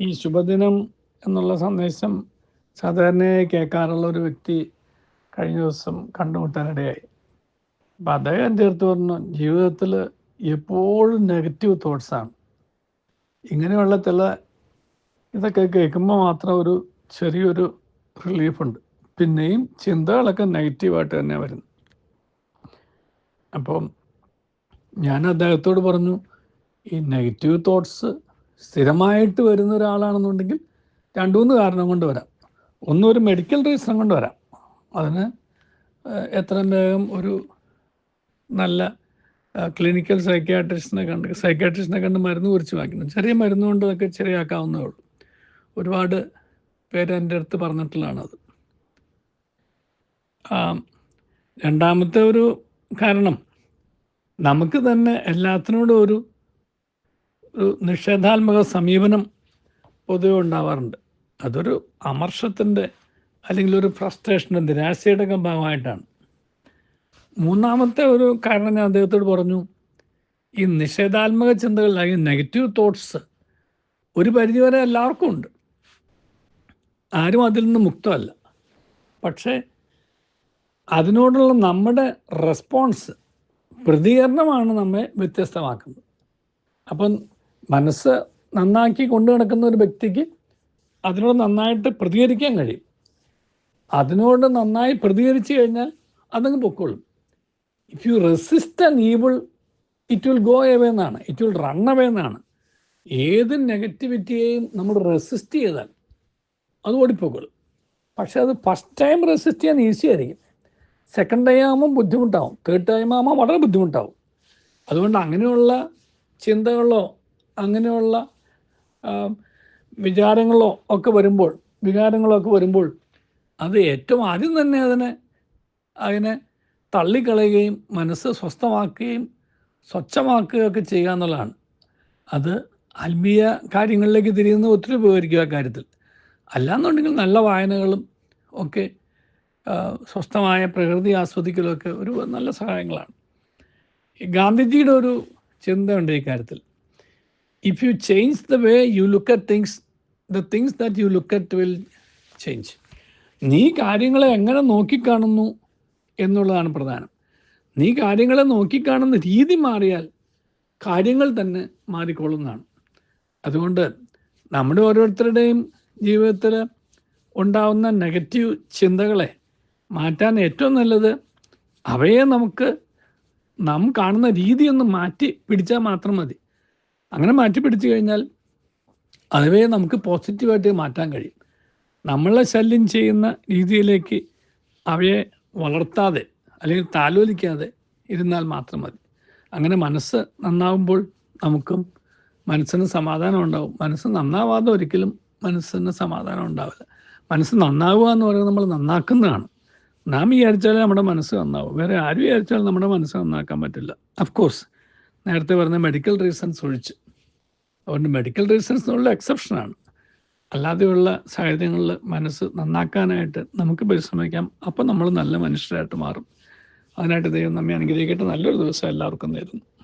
ഈ ശുഭദിനം എന്നുള്ള സന്ദേശം സാധാരണയായി കേൾക്കാറുള്ള ഒരു വ്യക്തി കഴിഞ്ഞ ദിവസം കണ്ടുമുട്ടാനിടയായി. അപ്പം അദ്ദേഹം ചേർത്ത് പറഞ്ഞു ജീവിതത്തിൽ എപ്പോഴും നെഗറ്റീവ് തോട്ട്സാണ് ഇങ്ങനെയുള്ള ചില ഇതൊക്കെ കേൾക്കുമ്പോൾ മാത്രം ഒരു ചെറിയൊരു റിലീഫുണ്ട് പിന്നെയും ചിന്തകളൊക്കെ നെഗറ്റീവായിട്ട് തന്നെ വരുന്നു. അപ്പം ഞാൻ അദ്ദേഹത്തോട് പറഞ്ഞു ഈ നെഗറ്റീവ് തോട്ട്സ് സ്ഥിരമായിട്ട് വരുന്ന ഒരാളാണെന്നുണ്ടെങ്കിൽ രണ്ട് മൂന്ന് കാരണം കൊണ്ട് വരാം. ഒന്ന് ഒരു മെഡിക്കൽ റീസൺ കൊണ്ട് വരാം. അതിന് എത്രയും വേഗം ഒരു നല്ല ക്ലിനിക്കൽ സൈക്യാട്രിസ്റ്റിനെ കണ്ട് സൈക്യാട്രിസ്റ്റിനെ കണ്ട് മരുന്ന് കുറിച്ച് വാങ്ങിക്കണം ചെറിയ മരുന്ന് കൊണ്ട് അതൊക്കെ ശരിയാക്കാവുന്നേ ഉള്ളൂ. ഒരുപാട് പേര് എന്റെ അടുത്ത് പറഞ്ഞിട്ടുള്ളതാണത് രണ്ടാമത്തെ ഒരു കാരണം നമുക്ക് തന്നെ എല്ലാത്തിനോടും ഒരു നിഷേധാത്മക സമീപനം പൊതുവെ ഉണ്ടാവാറുണ്ട്. അതൊരു അമർഷത്തിന്റെ അല്ലെങ്കിൽ ഒരു ഫ്രസ്ട്രേഷന്റെ നിരാശയുടെ ഭാഗമായിട്ടാണ്. മൂന്നാമത്തെ ഒരു കാരണം ഞാൻ അദ്ദേഹത്തോട് പറഞ്ഞു ഈ നിഷേധാത്മക ചിന്തകൾ അല്ലെങ്കിൽ നെഗറ്റീവ് തോട്ട്സ് ഒരു പരിധിവരെ എല്ലാവർക്കും ഉണ്ട്. ആരും അതിൽ നിന്ന് മുക്തമല്ല. പക്ഷേ അതിനോടുള്ള നമ്മുടെ റെസ്പോൺസ് പ്രതികരണമാണ് നമ്മെ വ്യത്യസ്തമാക്കുന്നത്. അപ്പം മനസ്സ് നന്നാക്കി കൊണ്ടു നടക്കുന്ന ഒരു വ്യക്തിക്ക് അതിനോട് നന്നായിട്ട് പ്രതികരിക്കാൻ കഴിയും. അതിനോട് നന്നായി പ്രതികരിച്ചു കഴിഞ്ഞാൽ അതങ്ങ് പൊക്കോളും. If you resist and evil it will go away എന്നാണ്. ഇറ്റ് വിൽ റൺ അവേ എന്നാണ്. ഏത് നെഗറ്റിവിറ്റിയെയും നമ്മൾ റെസിസ്റ്റ് ചെയ്താൽ അത് ഓടിപ്പോക്കോളും പക്ഷെ അത് ഫസ്റ്റ് ടൈം റെസിസ്റ്റ് ചെയ്യാൻ ഈസി ആയിരിക്കും. സെക്കൻഡ് ടൈം ആകുമ്പോൾ ബുദ്ധിമുട്ടാവും. തേർഡ് ടൈം ആകുമ്പോൾ വളരെ ബുദ്ധിമുട്ടാവും. അതുകൊണ്ട് അങ്ങനെയുള്ള ചിന്തകളോ അങ്ങനെയുള്ള വിചാരങ്ങളോ ഒക്കെ വരുമ്പോൾ വികാരങ്ങളോ ഒക്കെ വരുമ്പോൾ അത് ഏറ്റവും ആദ്യം തന്നെ അതിനെ അതിനെ തള്ളിക്കളയുകയും മനസ്സ് സ്വസ്ഥമാക്കുകയും സ്വച്ഛമാക്കുകയൊക്കെ ചെയ്യുക എന്നുള്ളതാണ്. അത് ആത്മീയ കാര്യങ്ങളിലേക്ക് തിരിയുന്ന ഒത്തിരി ഉപകരിക്കുക കാര്യത്തിൽ. അല്ലാന്നുണ്ടെങ്കിൽ നല്ല വായനകളും ഒക്കെ സ്വസ്ഥമായ പ്രകൃതി ആസ്വദിക്കലൊക്കെ ഒരു നല്ല സഹായങ്ങളാണ്. ഗാന്ധിജിയുടെ ഒരു ചിന്തയുണ്ട് ഈ കാര്യത്തിൽ. If you change the way you look at things, the things that you look at will change. നീ കാര്യങ്ങളെ എങ്ങനെ നോക്കിക്കാണുന്നു എന്നുള്ളതാണ് പ്രധാനം. നീ കാര്യങ്ങളെ നോക്കിക്കാണുന്ന രീതി മാറിയാൽ കാര്യങ്ങൾ തന്നെ മാറിക്കൊള്ളുന്നതാണ്. അതുകൊണ്ട് നമ്മുടെ ഓരോരുത്തരുടെയും ജീവിതത്തിൽ ഉണ്ടാവുന്ന നെഗറ്റീവ് ചിന്തകളെ മാറ്റാൻ ഏറ്റവും നല്ലത് അവയെ നമുക്ക് നാം കാണുന്ന രീതിയൊന്ന് മാറ്റി പിടിച്ചാൽ മാത്രം മതി. അങ്ങനെ മാറ്റി കഴിഞ്ഞാൽ അതുവേ നമുക്ക് പോസിറ്റീവായിട്ട് മാറ്റാൻ കഴിയും. നമ്മളെ ശല്യം ചെയ്യുന്ന രീതിയിലേക്ക് അവയെ വളർത്താതെ അല്ലെങ്കിൽ താലോലിക്കാതെ ഇരുന്നാൽ മാത്രം മതി. അങ്ങനെ മനസ്സ് നന്നാവുമ്പോൾ നമുക്കും മനസ്സിന് സമാധാനം ഉണ്ടാവും. മനസ്സ് നന്നാവാതെ ഒരിക്കലും മനസ്സിന് സമാധാനം ഉണ്ടാവില്ല. മനസ്സ് നന്നാവുക എന്ന് പറയുന്നത് നമ്മൾ നന്നാക്കുന്നതാണ്. നാം വിചാരിച്ചാലേ നമ്മുടെ മനസ്സ് നന്നാവും. വേറെ ആര് വിചാരിച്ചാലും നമ്മുടെ മനസ്സ് നന്നാക്കാൻ പറ്റില്ല. അഫ്കോഴ്സ് നേരത്തെ പറഞ്ഞ മെഡിക്കൽ റീസൺസ് ഒഴിച്ച്. അതുകൊണ്ട് മെഡിക്കൽ റീസൺസ് എന്നുള്ള എക്സെപ്ഷനാണ് അല്ലാതെയുള്ള സാഹചര്യങ്ങളിൽ മനസ്സ് നന്നാക്കാനായിട്ട് നമുക്ക് പരിശ്രമിക്കാം. അപ്പം നമ്മൾ നല്ല മനുഷ്യരായിട്ട് മാറും. അതിനായിട്ട് ദൈവം നമ്മെ അനുഗ്രഹിക്കട്ടെ. നല്ലൊരു ദിവസം എല്ലാവർക്കും നേരുന്നു.